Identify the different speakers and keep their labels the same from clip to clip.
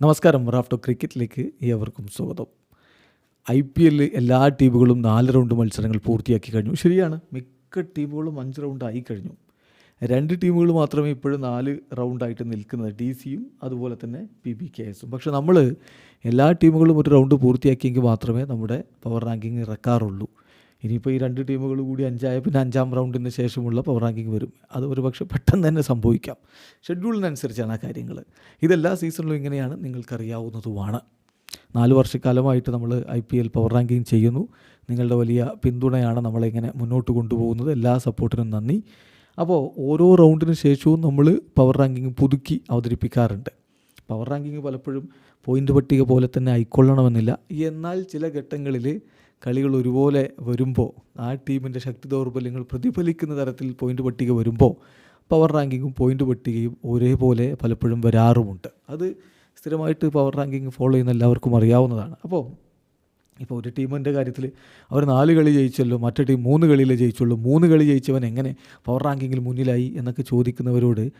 Speaker 1: നമസ്കാരം റാഫ്റ്റോ ക്രിക്കറ്റിലേക്ക് ഏവർക്കും സ്വാഗതം. ഐ പി എല്ലിൽ എല്ലാ ടീമുകളും നാല് റൗണ്ട് മത്സരങ്ങൾ പൂർത്തിയാക്കി കഴിഞ്ഞു. ശരിയാണ് മിക്ക ടീമുകളും അഞ്ച് റൗണ്ട് ആയി കഴിഞ്ഞു. രണ്ട് ടീമുകൾ മാത്രമേ ഇപ്പോഴും നാല് റൗണ്ടായിട്ട് നിൽക്കുന്നത് ഡി സിയും അതുപോലെ തന്നെ പി ബി കെ എസും പക്ഷേ നമ്മൾ എല്ലാ ടീമുകളും ഒരു റൗണ്ട് പൂർത്തിയാക്കിയെങ്കിൽ മാത്രമേ നമ്മുടെ പവർ റാങ്കിങ് ഇറക്കാറുള്ളൂ. ഇനിയിപ്പോൾ ഈ രണ്ട് ടീമുകൾ കൂടി അഞ്ചായ പിന്നെ അഞ്ചാം റൗണ്ടിന് ശേഷമുള്ള പവർ റാങ്കിങ് വരും. അത് ഒരു പക്ഷേ പെട്ടെന്ന് തന്നെ സംഭവിക്കാം. ഷെഡ്യൂളിനനുസരിച്ചാണ് ആ കാര്യങ്ങൾ ഇതെല്ലാ സീസണിലും ഇങ്ങനെയാണ് നിങ്ങൾക്കറിയാവുന്നതുമാണ്. നാല് വർഷക്കാലമായിട്ട് നമ്മൾ I P L power ranking ചെയ്യുന്നു. നിങ്ങളുടെ വലിയ പിന്തുണയാണ് നമ്മളിങ്ങനെ മുന്നോട്ട് കൊണ്ടുപോകുന്നത്. എല്ലാ സപ്പോർട്ടിനും നന്ദി. അപ്പോൾ ഓരോ റൗണ്ടിന് ശേഷവും നമ്മൾ പവർ റാങ്കിങ് പുതുക്കി അവതരിപ്പിക്കാറുണ്ട്. പവർ റാങ്കിങ് പലപ്പോഴും പോയിന്റ് പട്ടിക പോലെ തന്നെ ആയിക്കൊള്ളണമെന്നില്ല. എന്നാൽ ചില ഘട്ടങ്ങളിൽ കളികൾ ഒരുപോലെ വരുമ്പോൾ ആ ടീമിന്റെ ശക്തി ദൗർബല്യങ്ങൾ പ്രതിഫലിക്കുന്ന തരത്തിൽ പോയിന്റ് പട്ടിക വരുമ്പോൾ പവർ റാങ്കിങ്ങും പോയിന്റ് പട്ടികയും ഒരേപോലെ പലപ്പോഴും വരാറുമുണ്ട്. അത് സ്ഥിരമായിട്ട് പവർ റാങ്കിങ് ഫോളോ ചെയ്യുന്ന എല്ലാവർക്കും അറിയാവുന്നതാണ്. അപ്പോൾ ഇപ്പോൾ ഒരു ടീമിന്റെ കാര്യത്തിൽ അവർ നാല് കളി ജയിച്ചല്ലോ മറ്റേ ടീം മൂന്ന് കളിയിലേ ജയിച്ചുള്ളൂ. മൂന്ന് കളി ജയിച്ചവൻ എങ്ങനെ പവർ റാങ്കിങ്ങിൽ മുന്നിലായി എന്നൊക്കെ ചോദിക്കുന്നവരോട്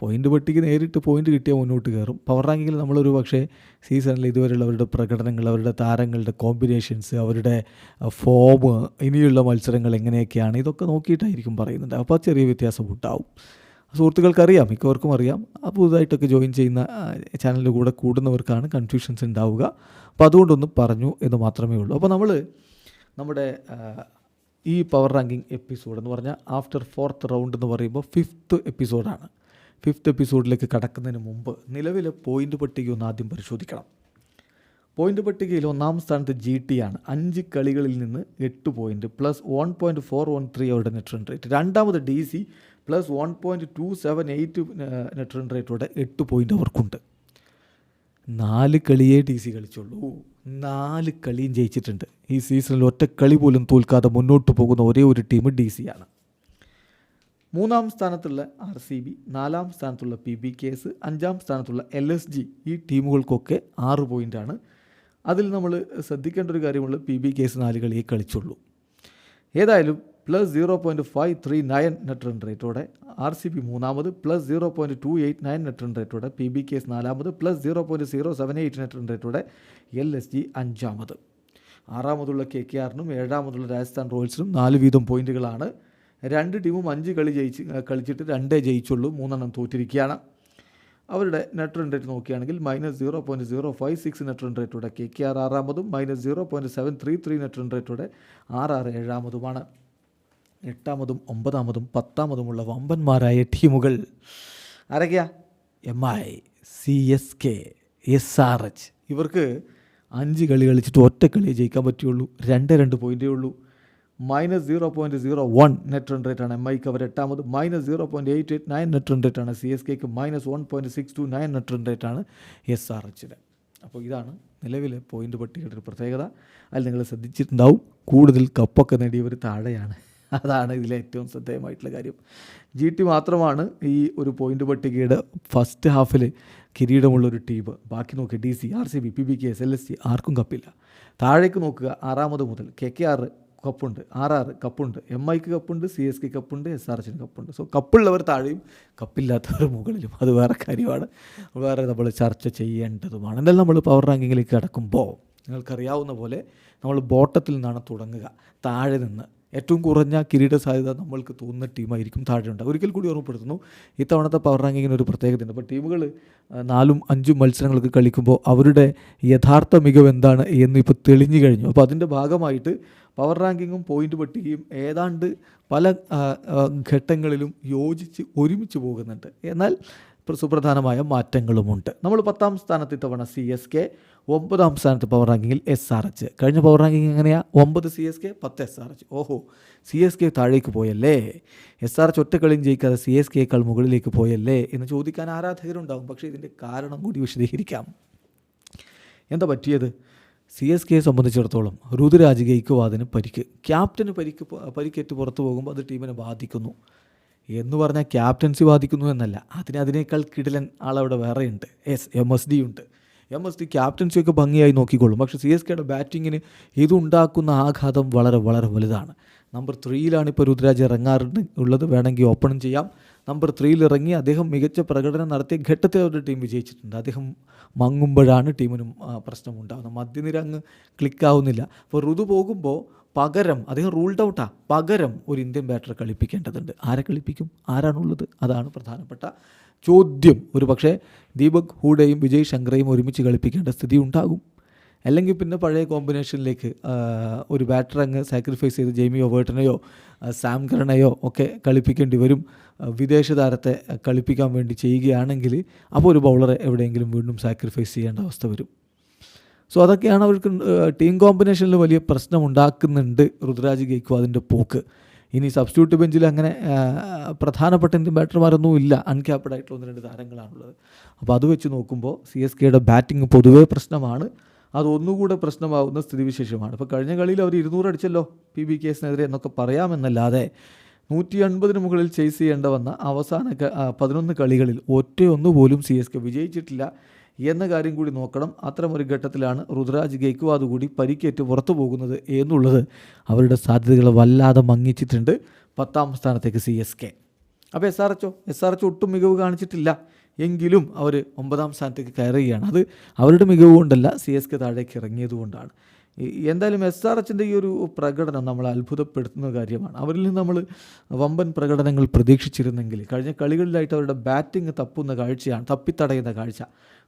Speaker 1: പോയിന്റ് പട്ടിക നേരിട്ട് പോയിന്റ് കിട്ടിയാൽ മുന്നോട്ട് കയറും. പവർ റാങ്കിങ്ങിൽ നമ്മളൊരു പക്ഷേ സീസണിൽ ഇതുവരെയുള്ളവരുടെ പ്രകടനങ്ങൾ അവരുടെ താരങ്ങളുടെ കോമ്പിനേഷൻസ് അവരുടെ ഫോം ഇനിയുള്ള മത്സരങ്ങൾ എങ്ങനെയൊക്കെയാണ് ഇതൊക്കെ നോക്കിയിട്ടായിരിക്കും പറയുന്നുണ്ട്. അപ്പോൾ ചെറിയ വ്യത്യാസം ഉണ്ടാവും. സുഹൃത്തുക്കൾക്കറിയാം മിക്കവർക്കും അറിയാം. പുതുതായിട്ടൊക്കെ ജോയിൻ ചെയ്യുന്ന ചാനലിന്റെ കൂടെ കൂടുന്നവർക്കാണ് കൺഫ്യൂഷൻസ് ഉണ്ടാവുക. അപ്പോൾ അതുകൊണ്ടൊന്നും പറഞ്ഞു എന്ന് മാത്രമേ ഉള്ളൂ. അപ്പോൾ നമ്മൾ നമ്മുടെ ഈ പവർ റാങ്കിങ് എപ്പിസോഡ് എന്ന് പറഞ്ഞാൽ ആഫ്റ്റർ ഫോർത്ത് റൗണ്ട് എന്ന് പറയുമ്പോൾ ഫിഫ്ത്ത് എപ്പിസോഡാണ് ഫിഫ്ത്ത് എപ്പിസോഡിലേക്ക് കടക്കുന്നതിന് മുമ്പ് നിലവിലെ പോയിന്റ് പട്ടിക ഒന്ന് ആദ്യം പരിശോധിക്കണം. പോയിന്റ് പട്ടികയിൽ ഒന്നാം സ്ഥാനത്ത് ജി ടി ആണ്. അഞ്ച് കളികളിൽ നിന്ന് എട്ട് point plus one point four one three അവരുടെ നെറ്റ് റൺ റേറ്റ് രണ്ടാമത് D C plus one point two seven eight net run റേറ്റോടെ എട്ട് പോയിന്റ് അവർക്കുണ്ട്. നാല് കളിയേ ടി സി കളിച്ചുള്ളൂ. നാല് കളിയും ജയിച്ചിട്ടുണ്ട്. ഈ സീസണിൽ ഒറ്റ കളി പോലും തോൽക്കാതെ മുന്നോട്ട് പോകുന്ന ഒരേ ഒരു ടീം ഡി സി ആണ്. മൂന്നാം സ്ഥാനത്തുള്ള ആർ സി ബി നാലാം സ്ഥാനത്തുള്ള പി ബി കെ എസ് അഞ്ചാം സ്ഥാനത്തുള്ള എൽ എസ് ജി ഈ ടീമുകൾക്കൊക്കെ ആറ് പോയിന്റാണ് അതിൽ നമ്മൾ ശ്രദ്ധിക്കേണ്ട ഒരു കാര്യമുള്ളത് പി ബി കെ എസ് നാല് കളിയെ കളിച്ചുള്ളൂ. ഏതായാലും plus zero point five three nine net run റേറ്റോടെ R C B മൂന്നാമത് plus zero point two eight nine net run റേറ്റോടെ P B K S നാലാമത് plus zero point zero seven eight net run റേറ്റോടെ L S G അഞ്ചാമത്. ആറാമതുള്ള K K ആറിനും ഏഴാമതുള്ള രാജസ്ഥാൻ റോയൽസിനും നാല് വീതം പോയിന്റുകളാണ്. രണ്ട് ടീമും അഞ്ച് കളി ജയിച്ച് കളിച്ചിട്ട് രണ്ടേ ജയിച്ചുള്ളൂ മൂന്നെണ്ണം തോറ്റിരിക്കുകയാണ്. അവരുടെ നെറ്റ് റൺ റേറ്റ് നോക്കുകയാണെങ്കിൽ minus zero point zero five six net run റേറ്റോടെ K K R ആറാമതും minus zero point seven three three net run റേറ്റോടെ R R ഏഴാമതുമാണ്. എട്ടാമതും ഒമ്പതാമതും പത്താമതുമുള്ള വമ്പന്മാരായ ടീമുകൾ ആരൊക്കെയാ? M I C S K S R H ഇവർക്ക് അഞ്ച് കളി കളിച്ചിട്ട് ഒറ്റ കളിയെ ജയിക്കാൻ പറ്റുള്ളൂ രണ്ട് രണ്ട് പോയിന്റേ ഉള്ളൂ. Minus zero point zero one net run rate ആണ് എം ഐക്ക് അവർ എട്ടാമത്. Minus zero point eight eight nine net run rate ആണ് C S കെക്ക് minus one point six two nine net run rate ആണ് എസ് ആർ എച്ചിന് അപ്പോൾ ഇതാണ് നിലവിലെ പോയിന്റ് പട്ടികയുടെ ഒരു പ്രത്യേകത. അതിൽ നിങ്ങൾ ശ്രദ്ധിച്ചിട്ടുണ്ടാവും. കൂടുതൽ കപ്പൊക്കെ നേടിയവർ താഴെയാണ്. അതാണ് ഇതിലെ ഏറ്റവും ശ്രദ്ധേയമായിട്ടുള്ള കാര്യം. ജി ടി മാത്രമാണ് ഈ ഒരു പോയിന്റ് പട്ടികയുടെ ഫസ്റ്റ് ഹാഫിൽ കിരീടമുള്ള ഒരു ടീം ബാക്കി നോക്കുക D C R C B P B K S L S C ആർക്കും കപ്പില്ല. താഴേക്ക് നോക്കുക ആറാമത് മുതൽ കെ കെ ആർ കപ്പുണ്ട് ആർ ആർ കപ്പുണ്ട് എം ഐക്ക് കപ്പുണ്ട് സി എസ് കെ കപ്പുണ്ട് എസ് ആർ എച്ചിന് കപ്പുണ്ട് സോ കപ്പുള്ളവർ താഴെയും കപ്പില്ലാത്തവർ മുകളിലും. അത് വേറെ കാര്യമാണ്. വേറെ നമ്മൾ ചർച്ച ചെയ്യേണ്ടതുമാണ്. എന്തായാലും നമ്മൾ പവർ റാങ്കിങ്ങിലേക്ക് കടക്കുമ്പോൾ നിങ്ങൾക്കറിയാവുന്ന പോലെ നമ്മൾ ബോട്ടത്തിൽ നിന്നാണ് തുടങ്ങുക. താഴെ നിന്ന് ഏറ്റവും കുറഞ്ഞ കിരീട സാധ്യത നമ്മൾക്ക് തോന്നുന്ന ടീമായിരിക്കും താഴെ ഉണ്ട് ഒരിക്കൽ കൂടി ഓർമ്മപ്പെടുത്തുന്നു ഇത്തവണത്തെ പവർ റാങ്കിങ്ങിന് ഒരു പ്രത്യേകതയുണ്ട്. അപ്പോൾ ടീമുകൾ നാലും അഞ്ചും മത്സരങ്ങളൊക്കെ കളിക്കുമ്പോൾ അവരുടെ യഥാർത്ഥ മികവ് എന്താണ് എന്ന് ഇപ്പോൾ തെളിഞ്ഞു കഴിഞ്ഞു. അപ്പോൾ അതിന്റെ ഭാഗമായിട്ട് പവർ റാങ്കിങ്ങും പോയിന്റ് പട്ടികയും ഏതാണ്ട് പല ഘട്ടങ്ങളിലും യോജിച്ച് ഒരുമിച്ച് പോകുന്നുണ്ട്. എന്നാൽ സുപ്രധാനമായ മാറ്റങ്ങളുമുണ്ട്. നമ്മൾ പത്താം സ്ഥാനത്ത് ഇത്തവണ സി എസ് കെ ഒമ്പതാം സ്ഥാനത്ത് പവർ റാങ്കിങ്ങിൽ എസ് ആർ എച്ച് കഴിഞ്ഞ പവർ റാങ്കിങ് എങ്ങനെയാണ് ഒമ്പത് സി എസ് കെ പത്ത് എസ് ആർ എച്ച് ഓഹോ സി എസ് കെ താഴേക്ക് പോയല്ലേ? എസ് ആർ എച്ച് ഒറ്റക്കളിയും ജയിക്കാതെ സി എസ് കെക്കാൾ മുകളിലേക്ക് പോയല്ലേ? എന്ന് ചോദിക്കാൻ ആരാധകരുണ്ടാകും പക്ഷേ ഇതിന്റെ കാരണം കൂടി വിശദീകരിക്കാം. എന്താ പറ്റിയത്? സി എസ് കെയെ സംബന്ധിച്ചിടത്തോളം രുതുരാജ് ഗെയ്ക്കുവാദിന് പരിക്ക്. ക്യാപ്റ്റന് പരിക്ക് പരിക്കേറ്റ് പുറത്തു പോകുമ്പോൾ അത് ടീമിനെ ബാധിക്കുന്നു. എന്ന് പറഞ്ഞാൽ ക്യാപ്റ്റൻസി ബാധിക്കുന്നു എന്നല്ല. അതിന് അതിനേക്കാൾ കിടിലൻ ആളവിടെ വേറെയുണ്ട്. എസ് എം എസ് ഡി ഉണ്ട്. എം എസ് ഡി ക്യാപ്റ്റൻസി ഒക്കെ ഭംഗിയായി നോക്കിക്കോളും പക്ഷേ സി എസ് കെയുടെ ബാറ്റിങ്ങിന് ഇതുണ്ടാക്കുന്ന ആഘാതം വളരെ വളരെ വലുതാണ്. നമ്പർ ത്രീയിലാണ് ഇപ്പോൾ രുദ്രാജ് ഇറങ്ങാറുണ്ട് ഉള്ളത്. വേണമെങ്കിൽ ഓപ്പണും ചെയ്യാം. നമ്പർ ത്രീയിൽ ഇറങ്ങി അദ്ദേഹം മികച്ച പ്രകടനം നടത്തിയ ഘട്ടത്തിൽ അവരുടെ ടീം വിജയിച്ചിട്ടുണ്ട്. അദ്ദേഹം മങ്ങുമ്പോഴാണ് ടീമിനും പ്രശ്നം പ്രശ്നമുണ്ടാകുന്നത് മധ്യനിര അങ്ങ് ക്ലിക്കാവുന്നില്ല. അപ്പോൾ ഋതു പോകുമ്പോൾ പകരം അദ്ദേഹം റൂൾഡ് ഔട്ടാ പകരം ഒരു ഇന്ത്യൻ ബാറ്ററെ കളിപ്പിക്കേണ്ടതുണ്ട്. ആരെ കളിപ്പിക്കും? ആരാണുള്ളത്? അതാണ് പ്രധാനപ്പെട്ട ചോദ്യം. ഒരു പക്ഷേ ദീപക് ഹൂഡയും വിജയ് ശങ്കറേയും ഒരുമിച്ച് കളിപ്പിക്കേണ്ട സ്ഥിതി ഉണ്ടാകും. അല്ലെങ്കിൽ പിന്നെ പഴയ കോമ്പിനേഷനിലേക്ക് ഒരു ബാറ്റർ അങ്ങ് സാക്രിഫൈസ് ചെയ്ത് ജെയ്മി ഒവേർട്ടനെയോ സാം കരണയോ ഒക്കെ കളിപ്പിക്കേണ്ടി വരും. വിദേശ താരത്തെ കളിപ്പിക്കാൻ വേണ്ടി ചെയ്യുകയാണെങ്കിൽ അപ്പോൾ ഒരു ബൗളറെ എവിടെയെങ്കിലും വീണ്ടും സാക്രിഫൈസ് ചെയ്യേണ്ട അവസ്ഥ വരും. സോ അതൊക്കെയാണ് അവർക്ക് ടീം കോമ്പിനേഷനിൽ വലിയ പ്രശ്നം ഉണ്ടാക്കുന്നുണ്ട് ഋതുരാജ് ഗെയ്ക്വാദിന്റെ പോക്ക്. ഇനി സബ്സ്റ്റിറ്റ്യൂട്ട് ബെഞ്ചിൽ അങ്ങനെ പ്രധാനപ്പെട്ട ഇന്ത്യൻ ബാറ്റർമാരൊന്നും ഇല്ല. അൺക്യാപ്ഡ് ആയിട്ടുള്ള ഒന്ന് രണ്ട് താരങ്ങളാണുള്ളത്. അപ്പോൾ അത് വെച്ച് നോക്കുമ്പോൾ സി എസ് കെയുടെ ബാറ്റിംഗ് പൊതുവേ പ്രശ്നമാണ്. അതൊന്നുകൂടെ പ്രശ്നമാകുന്ന സ്ഥിതിവിശേഷമാണ്. ഇപ്പോൾ കഴിഞ്ഞ കളിയിൽ അവർ ഇരുന്നൂറ് അടിച്ചല്ലോ പി ബി കേസിനെതിരെ എന്നൊക്കെ പറയാമെന്നല്ലാതെ നൂറ്റി അൻപതിന് മുകളിൽ ചേസ് ചെയ്യേണ്ട വന്ന അവസാന പതിനൊന്ന് കളികളിൽ ഒറ്റയൊന്നു പോലും സി എസ് കെ വിജയിച്ചിട്ടില്ല എന്ന കാര്യം കൂടി നോക്കണം. അത്തരമൊരു ഘട്ടത്തിലാണ് റുദ്രാജ് ഗെയ്ക്വാദ് കൂടി പരിക്കേറ്റ് പുറത്തു പോകുന്നത് എന്നുള്ളത് അവരുടെ സാധ്യതകൾ വല്ലാതെ മങ്ങിച്ചിട്ടുണ്ട് പത്താം സ്ഥാനത്തേക്ക് സി എസ് കെ അപ്പോൾ എസ് ആർ എച്ച് ഒ എസ് ആർ എച്ച് ഒട്ടും മികവ് കാണിച്ചിട്ടില്ല. എങ്കിലും അവർ ഒമ്പതാം സ്ഥാനത്തേക്ക് കയറുകയാണ്. അത് അവരുടെ മികവ് കൊണ്ടല്ല സി എസ് കെ താഴേക്ക് ഇറങ്ങിയത് കൊണ്ടാണ്. എന്തായാലും എസ് ആർ എച്ചിന്റെ ഈ ഒരു പ്രകടനം നമ്മൾ അത്ഭുതപ്പെടുത്തുന്ന കാര്യമാണ്. അവരിൽ നിന്ന് നമ്മൾ വമ്പൻ പ്രകടനങ്ങൾ പ്രതീക്ഷിച്ചിരുന്നെങ്കിൽ കഴിഞ്ഞ കളികളിലായിട്ട് അവരുടെ ബാറ്റിംഗ് തപ്പുന്ന കാഴ്ചയാണ് തപ്പിത്തടയുന്ന കാഴ്ച.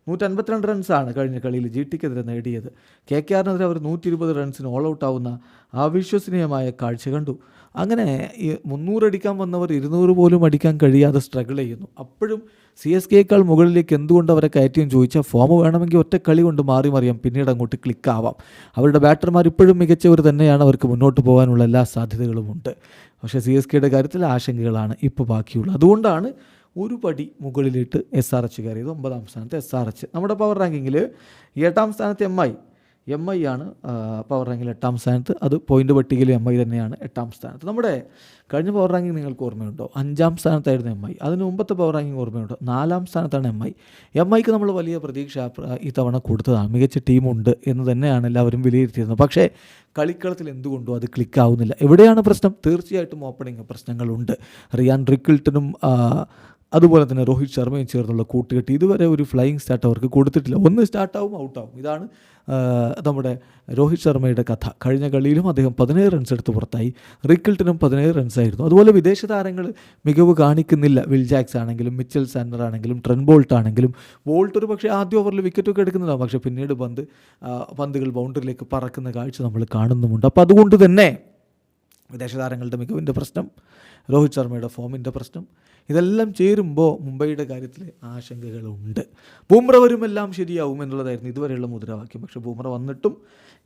Speaker 1: നൂറ്റൻപത്തിരണ്ട് റൺസാണ് കഴിഞ്ഞ കളിയിൽ ജി ടിക്കെതിരെ നേടിയത്. കെ കെ ആറിനെതിരെ അവർ നൂറ്റി ഇരുപത് റൺസിന് ഓൾ ഔട്ട് ആവുന്ന അവിശ്വസനീയമായ കാഴ്ച കണ്ടു. അങ്ങനെ ഈ മുന്നൂറ് അടിക്കാൻ വന്നവർ ഇരുന്നൂറ് പോലും അടിക്കാൻ കഴിയാതെ സ്ട്രഗിൾ ചെയ്യുന്നു. അപ്പോഴും സി എസ് കെയേക്കാൾ മുകളിലേക്ക് എന്തുകൊണ്ട് അവരെ കയറ്റിയും ചോദിച്ചാൽ ഫോം വേണമെങ്കിൽ ഒറ്റ കളി കൊണ്ട് മാറി മറിയാം പിന്നീട് അങ്ങോട്ട് ക്ലിക്കാവാം അവരുടെ ബാറ്റർമാർ ഇപ്പോഴും മികച്ചവർ തന്നെയാണ് അവർക്ക് മുന്നോട്ട് പോകാനുള്ള എല്ലാ സാധ്യതകളുമുണ്ട് പക്ഷേ സി എസ് കെയുടെ കാര്യത്തിൽ ആശങ്കകളാണ് ഇപ്പോൾ ബാക്കിയുള്ളത്. അതുകൊണ്ടാണ് ഒരു പടി മുകളിലിട്ട് എസ് ആർ എച്ച് കയറിയത്. ഒമ്പതാം സ്ഥാനത്ത് എസ് ആർ എച്ച് നമ്മുടെ പവർ റാങ്കിങ്ങിൽ എട്ടാം സ്ഥാനത്ത് എം ഐ എം ഐ ആണ് പവർ റാങ്കിൽ എട്ടാം സ്ഥാനത്ത്. അത് പോയിന്റ് പട്ടികയിൽ എം ഐ തന്നെയാണ് എട്ടാം സ്ഥാനത്ത്. നമ്മുടെ കഴിഞ്ഞ പവർ റാങ്കിങ് നിങ്ങൾക്ക് ഓർമ്മയുണ്ടോ? അഞ്ചാം സ്ഥാനത്തായിരുന്നു എം ഐ അതിന് മുമ്പത്തെ പവർ റാങ്കിങ് ഓർമ്മയുണ്ടോ? നാലാം സ്ഥാനത്താണ് എം ഐ എം ഐക്ക് നമ്മൾ വലിയ പ്രതീക്ഷ ഈ തവണ കൊടുത്തതാണ്. മികച്ച ടീമുണ്ട് എന്ന് തന്നെയാണ് എല്ലാവരും വിലയിരുത്തിയിരുന്നത്. പക്ഷേ കളിക്കളത്തിൽ എന്തുകൊണ്ടോ അത് ക്ലിക്കാവുന്നില്ല എവിടെയാണ് പ്രശ്നം? തീർച്ചയായിട്ടും ഓപ്പണിംഗ് പ്രശ്നങ്ങളുണ്ട്. റിയാൻ റിക്കിൾട്ടനും അതുപോലെ തന്നെ രോഹിത് ശർമ്മയും ചേർന്നുള്ള കൂട്ടുകെട്ട് ഇതുവരെ ഒരു ഫ്ലൈയിങ് സ്റ്റാർട്ട് അവർക്ക് കൊടുത്തിട്ടില്ല. ഒന്ന് സ്റ്റാർട്ടാവും ഔട്ടാവും ഇതാണ് നമ്മുടെ രോഹിത് ശർമ്മയുടെ കഥ. കഴിഞ്ഞ കളിയിലും അദ്ദേഹം പതിനേഴ് റൺസ് എടുത്ത് പുറത്തായി. റിക്കിൾട്ടിനും പതിനേഴ് റൺസായിരുന്നു അതുപോലെ വിദേശ താരങ്ങൾ മികവ് കാണിക്കുന്നില്ല. വിൽ ജാക്സ് ആണെങ്കിലും മിച്ചൽ സാൻഡർ ആണെങ്കിലും ട്രെൻ ബോൾട്ട് ആണെങ്കിലും. ബോൾട്ട് ഒരു പക്ഷേ ആദ്യ ഓവറിൽ വിക്കറ്റൊക്കെ എടുക്കുന്നതാണ്. പക്ഷേ പിന്നീട് പന്ത് പന്തുകൾ ബൗണ്ടറിയിലേക്ക് പറക്കുന്ന കാഴ്ച നമ്മൾ കാണുന്നുമുണ്ട്. അപ്പോൾ അതുകൊണ്ട് തന്നെ വിദേശ താരങ്ങളുടെ മികവിന്റെ പ്രശ്നം രോഹിത് ശർമ്മയുടെ ഫോമിന്റെ പ്രശ്നം ഇതെല്ലാം ചേരുമ്പോൾ മുംബൈയുടെ കാര്യത്തിൽ ആശങ്കകളുണ്ട്. ബൂമ്ര വരുമെല്ലാം ശരിയാവും എന്നുള്ളതായിരുന്നു ഇതുവരെയുള്ള മുദ്രാവാക്യം. പക്ഷേ ബൂമ്ര വന്നിട്ടും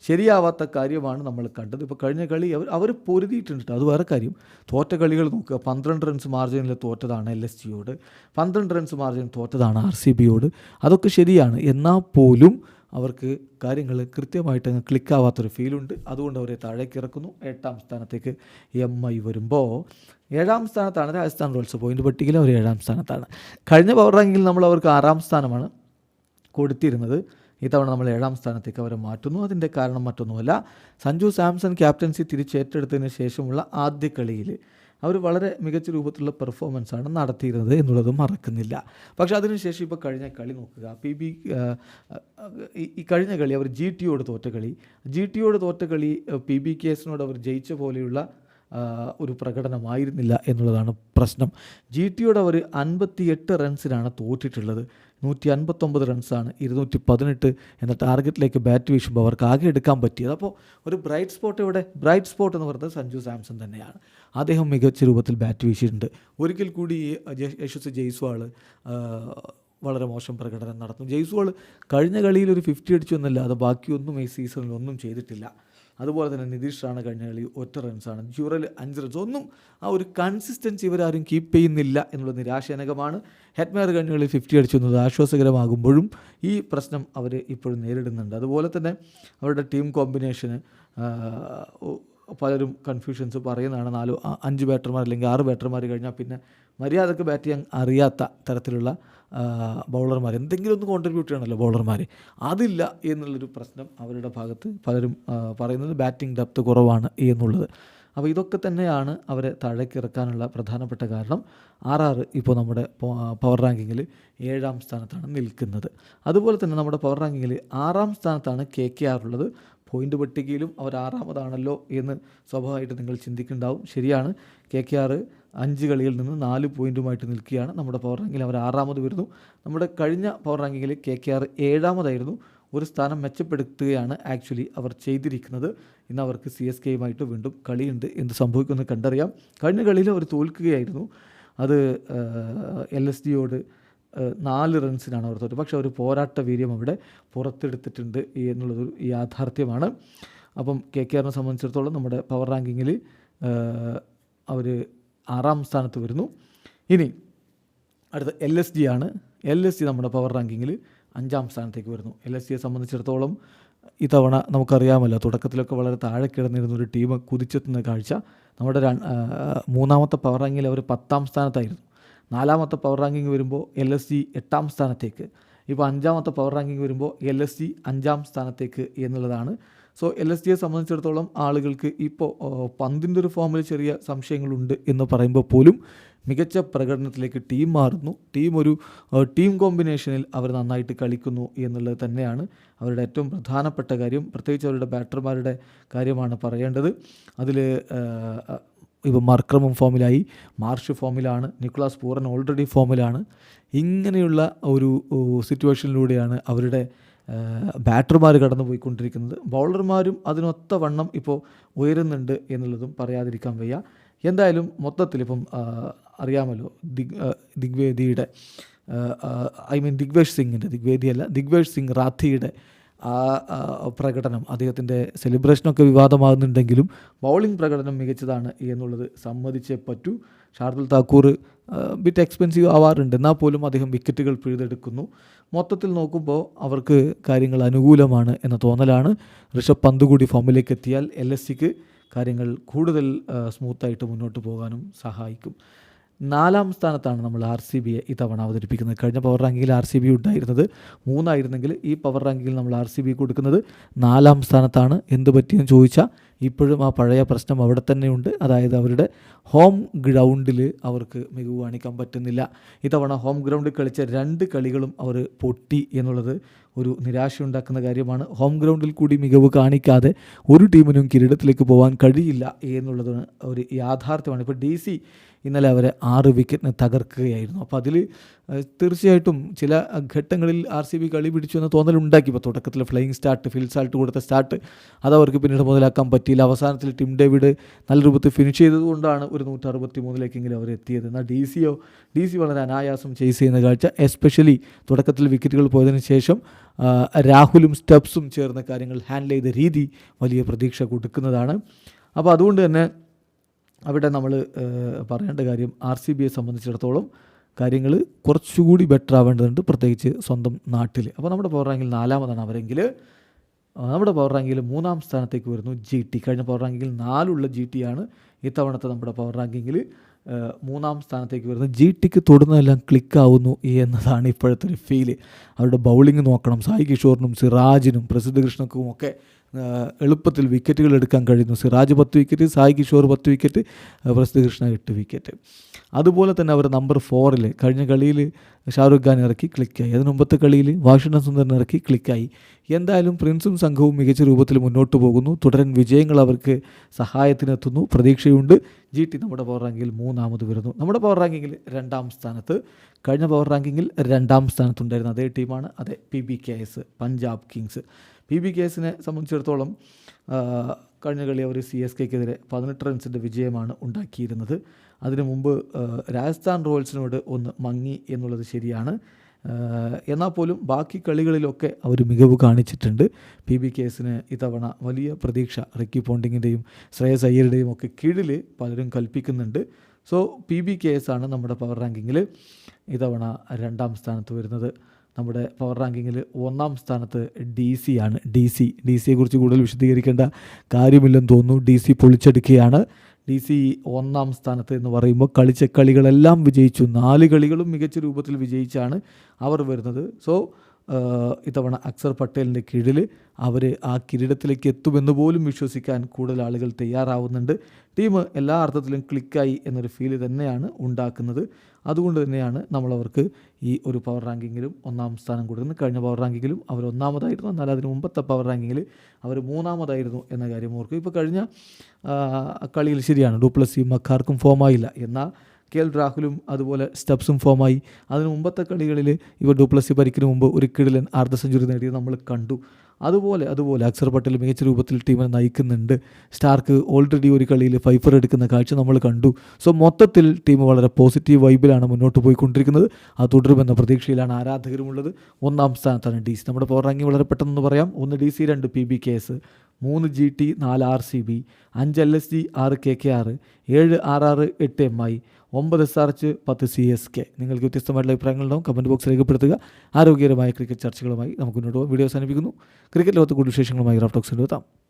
Speaker 1: ശരിയാവാത്ത കാര്യമാണ് നമ്മൾ കണ്ടത്. ഇപ്പോൾ കഴിഞ്ഞ കളി അവർ അവർ പൊരുതിയിട്ടുണ്ട് അത് വേറെ കാര്യം. തോറ്റ കളികൾ നോക്കുക. പന്ത്രണ്ട് റൺസ് മാർജിനിൽ തോറ്റതാണ് എൽ എസ് ജിയോട് പന്ത്രണ്ട് റൺസ് മാർജിനിൽ തോറ്റതാണ് ആർ സി ബിയോട് അതൊക്കെ ശരിയാണ്. എന്നാൽ പോലും അവർക്ക് കാര്യങ്ങൾ കൃത്യമായിട്ട് അങ്ങ് ക്ലിക്കാവാത്തൊരു ഫീലുണ്ട് അതുകൊണ്ട് അവരെ താഴേക്ക് ഇറക്കുന്നു. എട്ടാം സ്ഥാനത്തേക്ക് എം ഐ വരുമ്പോൾ ഏഴാം സ്ഥാനത്താണ് രാജസ്ഥാൻ റോയൽസ്. പോയിന്റ് പട്ടികയിൽ അവർ ഏഴാം സ്ഥാനത്താണ്. കഴിഞ്ഞ പവർ റാങ്കിൽ നമ്മൾ അവർക്ക് ആറാം സ്ഥാനമാണ് കൊടുത്തിരുന്നത്. ഇത്തവണ നമ്മൾ ഏഴാം സ്ഥാനത്തേക്ക് അവരെ മാറ്റുന്നു. അതിന്റെ കാരണം മറ്റൊന്നുമല്ല സഞ്ജു സാംസൺ ക്യാപ്റ്റൻസി തിരിച്ചേറ്റെടുത്തതിന് ശേഷമുള്ള ആദ്യ കളിയിൽ അവർ വളരെ മികച്ച രൂപത്തിലുള്ള പെർഫോമൻസാണ് നടത്തിയിരുന്നത് എന്നുള്ളത് മറക്കുന്നില്ല. പക്ഷേ അതിനുശേഷം ഇപ്പോൾ കഴിഞ്ഞ കളി നോക്കുക. പി ബി ഈ കഴിഞ്ഞ കളി അവർ ജി ടിയോട് തോറ്റ കളി. ജി ടിയോട് തോറ്റ കളി പി ബി കെ എസിനോട് അവർ ജയിച്ച പോലെയുള്ള ഒരു പ്രകടനമായിരുന്നില്ല എന്നുള്ളതാണ് പ്രശ്നം. ജി ടിയുടെ അവർ അൻപത്തിയെട്ട് റൺസിനാണ് തോറ്റിട്ടുള്ളത്. നൂറ്റി അൻപത്തൊമ്പത് റൺസാണ് ഇരുന്നൂറ്റി പതിനെട്ട് എന്ന ടാർഗറ്റിലേക്ക് ബാറ്റ് വീശുമ്പോൾ അവർക്ക് ആകെ എടുക്കാൻ പറ്റിയത്. അപ്പോൾ ഒരു ബ്രൈറ്റ് സ്പോട്ട് ഇവിടെ ബ്രൈറ്റ് സ്പോട്ട് എന്ന് പറയുന്നത് സഞ്ജു സാംസൺ തന്നെയാണ്. അദ്ദേഹം മികച്ച രൂപത്തിൽ ബാറ്റ് വീശിയിട്ടുണ്ട്. ഒരിക്കൽ കൂടി യശസ് ജയ്സ്വാൾ വളരെ മോശം പ്രകടനം നടത്തും ജയ്സ്വാൾ കഴിഞ്ഞ കളിയിൽ ഒരു ഫിഫ്റ്റി അടിച്ചു എന്നല്ലാതെ ബാക്കിയൊന്നും ഈ സീസണിൽ ഒന്നും ചെയ്തിട്ടില്ല. അതുപോലെ തന്നെ നിതീഷ് റാണ കഴിഞ്ഞ കളി ഒറ്റ റൺസാണ് ജുറൽ അഞ്ച് റൺസ് ഒന്നും ആ ഒരു കൺസിസ്റ്റൻസി ഇവരാരും കീപ്പ് ചെയ്യുന്നില്ല എന്നുള്ള നിരാശജനകമാണ്. ഹെറ്റ്മേർ കഴിഞ്ഞ കളി ഫിഫ്റ്റി അടിച്ചു എന്നത് ആശ്വാസകരമാകുമ്പോഴും ഈ പ്രശ്നം അവർ ഇപ്പോഴും നേരിടുന്നുണ്ട്. അതുപോലെ തന്നെ അവരുടെ ടീം കോമ്പിനേഷന് പലരും കൺഫ്യൂഷൻസ് പറയുന്നതാണ്. നാല് അഞ്ച് ബാറ്റർമാർ അല്ലെങ്കിൽ ആറ് ബാറ്റർമാർ കഴിഞ്ഞാൽ പിന്നെ മര്യാദയ്ക്ക് ബാറ്റ് ചെയ്യാൻ അറിയാത്ത തരത്തിലുള്ള ബൗളർമാർ. എന്തെങ്കിലും ഒന്ന് കോൺട്രിബ്യൂട്ട് ചെയ്യണമല്ലോ ബൗളർമാർ അതില്ല എന്നുള്ളൊരു പ്രശ്നം അവരുടെ ഭാഗത്ത് പലരും പറയുന്നത് ബാറ്റിംഗ് ഡെപ്ത് കുറവാണ് എന്നുള്ളത്. അപ്പോൾ ഇതൊക്കെ തന്നെയാണ് അവരെ താഴേക്ക് ഇറക്കാനുള്ള പ്രധാനപ്പെട്ട കാരണം. ആർ ആർ ഇപ്പോൾ നമ്മുടെ പവർ റാങ്കിങ്ങിൽ ഏഴാം സ്ഥാനത്താണ് നിൽക്കുന്നത്. അതുപോലെ തന്നെ നമ്മുടെ പവർ റാങ്കിങ്ങിൽ ആറാം സ്ഥാനത്താണ് കെ കെ ആർ ഉള്ളത്. പോയിന്റ് പട്ടികയിലും അവർ ആറാമതാണല്ലോ എന്ന് സ്വാഭാവികമായിട്ട് നിങ്ങൾ ചിന്തിക്കുന്നുണ്ടാവും. ശരിയാണ്. കെ കെ ആർ അഞ്ച് കളിയിൽ നിന്ന് നാല് പോയിന്റുമായിട്ട് നിൽക്കുകയാണ്. നമ്മുടെ പവർ റാങ്കിൽ അവർ ആറാമത് വരുന്നു. നമ്മുടെ കഴിഞ്ഞ പവർ റാങ്കിങ്ങിൽ കെ കെ ആർ ഏഴാമതായിരുന്നു. ഒരു സ്ഥാനം മെച്ചപ്പെടുത്തുകയാണ് ആക്ച്വലി അവർ ചെയ്തിരിക്കുന്നത്. ഇന്ന് അവർക്ക് സി എസ് കെയുമായിട്ട് വീണ്ടും കളിയുണ്ട് എന്ത് സംഭവിക്കുമെന്ന് കണ്ടറിയാം. കഴിഞ്ഞ കളിയിൽ അവർ തോൽക്കുകയായിരുന്നു. അത് എൽ എസ് ഡിയോട് നാല് റൺസിനാണ് അവർ തോറ്റത്. പക്ഷേ ഒരു പോരാട്ട വീര്യം അവിടെ പുറത്തെടുത്തിട്ടുണ്ട് എന്നുള്ളതൊരു യാഥാർത്ഥ്യമാണ്. അപ്പം കെ കെ ആറിനെ സംബന്ധിച്ചിടത്തോളം നമ്മുടെ പവർ റാങ്കിങ്ങിൽ അവർ ആറാം സ്ഥാനത്ത് വരുന്നു. ഇനി അടുത്ത എൽ എസ് ജി ആണ്. എൽ എസ് ജി നമ്മുടെ പവർ റാങ്കിങ്ങിൽ അഞ്ചാം സ്ഥാനത്തേക്ക് വരുന്നു. എൽ എസ് ജിയെ സംബന്ധിച്ചിടത്തോളം ഇത്തവണ നമുക്കറിയാമല്ലോ തുടക്കത്തിലൊക്കെ വളരെ താഴെ കിടന്നിരുന്ന ഒരു ടീം കുതിച്ചെത്തുന്ന കാഴ്ച. നമ്മുടെ മൂന്നാമത്തെ പവർ റാങ്കിങ്ങിൽ അവർ പത്താം സ്ഥാനത്തായിരുന്നു. നാലാമത്തെ പവർ റാങ്കിങ് വരുമ്പോൾ എൽ എസ് ജി എട്ടാം സ്ഥാനത്തേക്ക്. ഇപ്പോൾ അഞ്ചാമത്തെ പവർ റാങ്കിങ് വരുമ്പോൾ എൽ എസ് ജി അഞ്ചാം സ്ഥാനത്തേക്ക് എന്നുള്ളതാണ്. സോ എൽ എസ് ജിയെ സംബന്ധിച്ചിടത്തോളം ആളുകൾക്ക് ഇപ്പോൾ പന്തിന്റെ ഒരു ഫോമിൽ ചെറിയ സംശയങ്ങളുണ്ട് എന്ന് പറയുമ്പോൾ പോലും മികച്ച പ്രകടനത്തിലേക്ക് ടീം മാറുന്നു. ടീം ഒരു ടീം കോമ്പിനേഷനിൽ അവർ നന്നായിട്ട് കളിക്കുന്നു എന്നുള്ളത് തന്നെയാണ് അവരുടെ ഏറ്റവും പ്രധാനപ്പെട്ട കാര്യം. പ്രത്യേകിച്ച് അവരുടെ ബാറ്റർമാരുടെ കാര്യമാണ് പറയേണ്ടത്. അതിൽ ഇപ്പോൾ മർക്രമും ഫോമിലായി. മാർഷ് ഫോമിലാണ്. നിക്കുളാസ് പൂറൻ ഓൾറെഡി ഫോമിലാണ്. ഇങ്ങനെയുള്ള ഒരു സിറ്റുവേഷനിലൂടെയാണ് അവരുടെ ബാറ്റർമാർ കടന്നു പോയിക്കൊണ്ടിരിക്കുന്നത് ബൗളർമാരും അതിനൊത്ത വണ്ണം ഇപ്പോൾ ഉയരുന്നുണ്ട് എന്നുള്ളതും പറയാതിരിക്കാൻ വയ്യ. എന്തായാലും മൊത്തത്തിൽ ഇപ്പം അറിയാമല്ലോ ദിഗ് ദിഗ്വേദിയുടെ ഐ മീൻ ദിഗ്വേഷ് സിംഗിന്റെ ദിഗ്വേദിയല്ല ദിഗ്വേഷ് സിംഗ് റാത്തിയുടെ ആ പ്രകടനം അദ്ദേഹത്തിന്റെ സെലിബ്രേഷനൊക്കെ വിവാദമാകുന്നുണ്ടെങ്കിലും ബൗളിംഗ് പ്രകടനം മികച്ചതാണ് എന്നുള്ളത് സമ്മതിച്ചേ പറ്റൂ. ഷാർദുൽ താക്കൂർ ബിറ്റ് എക്സ്പെൻസീവ് ആവാറുണ്ട്. എന്നാൽ പോലും അദ്ദേഹം വിക്കറ്റുകൾ പിഴുതെടുക്കുന്നു. മൊത്തത്തിൽ നോക്കുമ്പോൾ അവർക്ക് കാര്യങ്ങൾ അനുകൂലമാണ് എന്ന തോന്നലാണ്. ഋഷഭ് പന്ത് കൂടി ഫോമിലേക്ക് എത്തിയാൽ എൽ എസ് സിക്ക് കാര്യങ്ങൾ കൂടുതൽ സ്മൂത്തായിട്ട് മുന്നോട്ട് പോകാനും സഹായിക്കും. നാലാം സ്ഥാനത്താണ് നമ്മൾ ആർ സി ബിയെ ഇത്തവണ അവതരിപ്പിക്കുന്നത്. കഴിഞ്ഞ പവർ റാങ്കിങ്ങിൽ ആർ സി ബി ഉണ്ടായിരുന്നത് മൂന്നായിരുന്നെങ്കിൽ ഈ പവർ റാങ്കിങ്ങിൽ നമ്മൾ ആർ സി ബി കൊടുക്കുന്നത് നാലാം സ്ഥാനത്താണ്. എന്ത് പറ്റിയെന്ന് ചോദിച്ചാൽ ഇപ്പോഴും ആ പഴയ പ്രശ്നം അവിടെ തന്നെയുണ്ട് അതായത് അവരുടെ ഹോം ഗ്രൗണ്ടിൽ അവർക്ക് മികവ് കാണിക്കാൻ പറ്റുന്നില്ല. ഇത്തവണ ഹോം ഗ്രൗണ്ടിൽ കളിച്ച രണ്ട് കളികളും അവർ പൊട്ടി എന്നുള്ളത് ഒരു നിരാശയുണ്ടാക്കുന്ന കാര്യമാണ്. ഹോം ഗ്രൗണ്ടിൽ കൂടി മികവ് കാണിക്കാതെ ഒരു ടീമിനും കിരീടത്തിലേക്ക് പോകാൻ കഴിയില്ല എന്നുള്ളത് ഒരു യാഥാർത്ഥ്യമാണ്. ഇപ്പോൾ ഡി സി ഇന്നലെ അവരെ ആറ് വിക്കറ്റിന് തകർക്കുകയായിരുന്നു. അപ്പോൾ അതിൽ തീർച്ചയായിട്ടും ചില ഘട്ടങ്ങളിൽ ആർ സി ബി കളി പിടിച്ചു എന്ന തോന്നലുണ്ടാക്കി. ഇപ്പോൾ തുടക്കത്തിൽ ഫ്ലൈയിങ് സ്റ്റാർട്ട് ഫിൽ സാൾട്ട് കൊടുത്ത സ്റ്റാർട്ട് അത് അവർക്ക് പിന്നീട് മുതലാക്കാൻ പറ്റിയില്ല. അവസാനത്തിൽ ടിം ഡേവിഡ് നല്ല രൂപത്തിൽ ഫിനിഷ് ചെയ്തതുകൊണ്ടാണ് ഒരു നൂറ്റി അറുപത്തി മൂന്നിലേക്കെങ്കിലും അവർ എത്തിയത്. എന്നാൽ ഡി സിയോ ഡി സി വളരെ അനായാസം ചേസ് ചെയ്യുന്ന കാഴ്ച. എസ്പെഷ്യലി തുടക്കത്തിൽ വിക്കറ്റുകൾ പോയതിനു ശേഷം രാഹുലും സ്റ്റെപ്സും ചേർന്ന കാര്യങ്ങൾ ഹാൻഡിൽ ചെയ്ത രീതി വലിയ പ്രതീക്ഷ കൊടുക്കുന്നതാണ്. അപ്പോൾ അതുകൊണ്ട് തന്നെ അവിടെ നമ്മൾ പറയേണ്ട കാര്യം ആർ സി ബിയെ സംബന്ധിച്ചിടത്തോളം കാര്യങ്ങൾ കുറച്ചുകൂടി ബെറ്റർ ആവേണ്ടതുണ്ട് പ്രത്യേകിച്ച് സ്വന്തം നാട്ടിൽ അപ്പോൾ നമ്മുടെ പവർ റാങ്കിൽ നാലാമതാണ് അവരെങ്കിൽ നമ്മുടെ പവർ റാങ്കിൽ മൂന്നാം സ്ഥാനത്തേക്ക് വരുന്നു ജി ടി. കഴിഞ്ഞ പവർ റാങ്കിൽ നാലുള്ള ജി ടി ആണ് ഇത്തവണത്തെ നമ്മുടെ പവർ റാങ്കിങ്ങിൽ മൂന്നാം സ്ഥാനത്തേക്ക് വരുന്നു ജി ടിക്ക് തൊടുന്നതെല്ലാം ക്ലിക്കാവുന്നു എന്നതാണ് ഇപ്പോഴത്തെ ഒരു ഫീൽ അവരുടെ ബൗളിംഗ് നോക്കണം. സായി കിഷോറിനും സിറാജിനും പ്രസിദ്ധ കൃഷ്ണക്കും ഒക്കെ എളുപ്പത്തിൽ വിക്കറ്റുകൾ എടുക്കാൻ കഴിയുന്നു. സിറാജ് പത്ത് വിക്കറ്റ് സായി കിഷോർ പത്ത് വിക്കറ്റ് പ്രസിദ്ധ കൃഷ്ണ എട്ട് വിക്കറ്റ് അതുപോലെ തന്നെ അവർ നമ്പർ ഫോറിൽ കഴിഞ്ഞ കളിയിൽ ഷാറുഖ് ഖാൻ ഇറക്കി ക്ലിക്കായി അതിന് മുമ്പത്തെ കളിയിൽ വാഷിംഗ്ടൺ സുന്ദരൻ ഇറക്കി ക്ലിക്കായി എന്തായാലും പ്രിൻസും സംഘവും മികച്ച രൂപത്തിൽ മുന്നോട്ട് പോകുന്നു. തുടരൻ വിജയങ്ങൾ അവർക്ക് സഹായത്തിനെത്തുന്നു. പ്രതീക്ഷയുണ്ട്. ജി ടി നമ്മുടെ പവർ റാങ്കിങ്ങിൽ മൂന്നാമത് വരുന്നു. നമ്മുടെ പവർ റാങ്കിങ്ങിൽ രണ്ടാം സ്ഥാനത്ത്. കഴിഞ്ഞ പവർ റാങ്കിങ്ങിൽ രണ്ടാം സ്ഥാനത്തുണ്ടായിരുന്ന അതേ ടീമാണ് അതേ P B K S Punjab Kings P B കേസിനെ സംബന്ധിച്ചിടത്തോളം കഴിഞ്ഞ കളി അവർ സി എസ് കെക്കെതിരെ പതിനെട്ട് റൺസിന്റെ വിജയമാണ് ഉണ്ടാക്കിയിരുന്നത്. അതിനു മുമ്പ് രാജസ്ഥാൻ റോയൽസിനോട് ഒന്ന് മങ്ങി എന്നുള്ളത് ശരിയാണ്. എന്നാൽ പോലും ബാക്കി കളികളിലൊക്കെ അവർ മികവ് കാണിച്ചിട്ടുണ്ട്. പി ബി കേസിന് ഇത്തവണ വലിയ പ്രതീക്ഷ റിക്കി പോണ്ടിങ്ങിന്റെയും ശ്രേയസ് അയ്യരുടെയും ഒക്കെ കീഴിൽ പലരും കൽപ്പിക്കുന്നുണ്ട്. So P B K S ആണ് നമ്മുടെ പവർ റാങ്കിങ്ങിൽ ഇത്തവണ രണ്ടാം സ്ഥാനത്ത് വരുന്നത്. നമ്മുടെ പവർ റാങ്കിങ്ങിൽ ഒന്നാം സ്ഥാനത്ത് ഡി സി ആണ്. ഡി സി ഡി സിയെ കുറിച്ച് കൂടുതൽ വിശദീകരിക്കേണ്ട കാര്യമില്ലെന്ന് തോന്നുന്നു. ഡി സി പൊളിച്ചെടുക്കുകയാണ്. ഡി സി ഒന്നാം സ്ഥാനത്ത് എന്ന് പറയുമ്പോൾ കളിച്ച കളികളെല്ലാം വിജയിച്ചു. നാല് കളികളും മികച്ച രൂപത്തിൽ വിജയിച്ചാണ് അവർ വരുന്നത്. സോ ഇത്തവണ അക്സർ പട്ടേലിന്റെ കീഴിൽ അവർ ആ കിരീടത്തിലേക്ക് എത്തുമെന്ന് പോലും വിശ്വസിക്കാൻ കൂടുതൽ ആളുകൾ തയ്യാറാവുന്നുണ്ട്. ടീം എല്ലാ അർത്ഥത്തിലും ക്ലിക്കായി എന്നൊരു ഫീൽ തന്നെയാണ് ഉണ്ടാക്കുന്നത്. അതുകൊണ്ട് തന്നെയാണ് നമ്മളവർക്ക് ഈ ഒരു പവർ റാങ്കിങ്ങിലും ഒന്നാം സ്ഥാനം കൊടുക്കുന്നത്. കഴിഞ്ഞ പവർ റാങ്കിങ്ങിലും അവർ ഒന്നാമതായിരുന്നു. എന്നാൽ അതിന് മുമ്പത്തെ പവർ റാങ്കിങ്ങിൽ അവർ മൂന്നാമതായിരുന്നു എന്ന കാര്യം ഓർക്കും ഇപ്പോൾ കഴിഞ്ഞ കളിയിൽ ശരിയാണ്. ഡുപ്ലസിയും മക്കാർക്കും ഫോമായില്ല എന്നാൽ കെ എൽ രാഹുലും അതുപോലെ സ്റ്റെപ്സും ഫോമായി അതിന് മുമ്പത്തെ കളികളിൽ ഇവർ ഡുപ്ലസി പരിക്കിന് മുമ്പ് ഒരു കിടിലൻ അർദ്ധ സെഞ്ചുറി നേടിയത് നമ്മൾ കണ്ടു. അതുപോലെ അതുപോലെ അക്സർ പട്ടേൽ മികച്ച രൂപത്തിൽ ടീമിനെ നയിക്കുന്നുണ്ട്. സ്റ്റാർക്ക് ഓൾറെഡി ഒരു കളിയിൽ ഫൈഫർ എടുക്കുന്ന കാഴ്ച നമ്മൾ കണ്ടു. സോ മൊത്തത്തിൽ ടീം വളരെ പോസിറ്റീവ് വൈബിലാണ് മുന്നോട്ട് പോയിക്കൊണ്ടിരിക്കുന്നത്. അത് തുടരുമെന്ന പ്രതീക്ഷയിലാണ് ആരാധകരുമുള്ളത്. ഒന്നാം സ്ഥാനത്താണ് ഡി സി നമ്മുടെ പവർ റാങ്കിങ് വളരെ പെട്ടെന്ന് പറയാം. ഒന്ന് ഡി സി രണ്ട് പി ബി കെ മൂന്ന് ജി ടി നാല് ആർ സി ബി അഞ്ച് എൽ എസ് ജി ആറ് കെ കെ ആറ് ഏഴ് ആർ ആറ് എട്ട് എം ഐ ഒമ്പത് എസ് ആർ എച്ച് പത്ത് സി എസ് കെ നിങ്ങൾക്ക് വ്യത്യസ്തമായിട്ടുള്ള അഭിപ്രായങ്ങളുണ്ടാവും. കമന്റ് ബോക്സ് രേഖപ്പെടുത്തുക. ആരോഗ്യകരമായ ക്രിക്കറ്റ് ചർച്ചകളുമായി നമുക്ക് മുന്നോട്ട് പോകാം. വീഡിയോ അവസാനിപ്പിക്കുന്നു. ക്രിക്കറ്റ് ലോകത്ത് കൂടുതൽ വിശേഷങ്ങളുമായി റാഫ്റ്റോക്സിന്റെ എത്താം.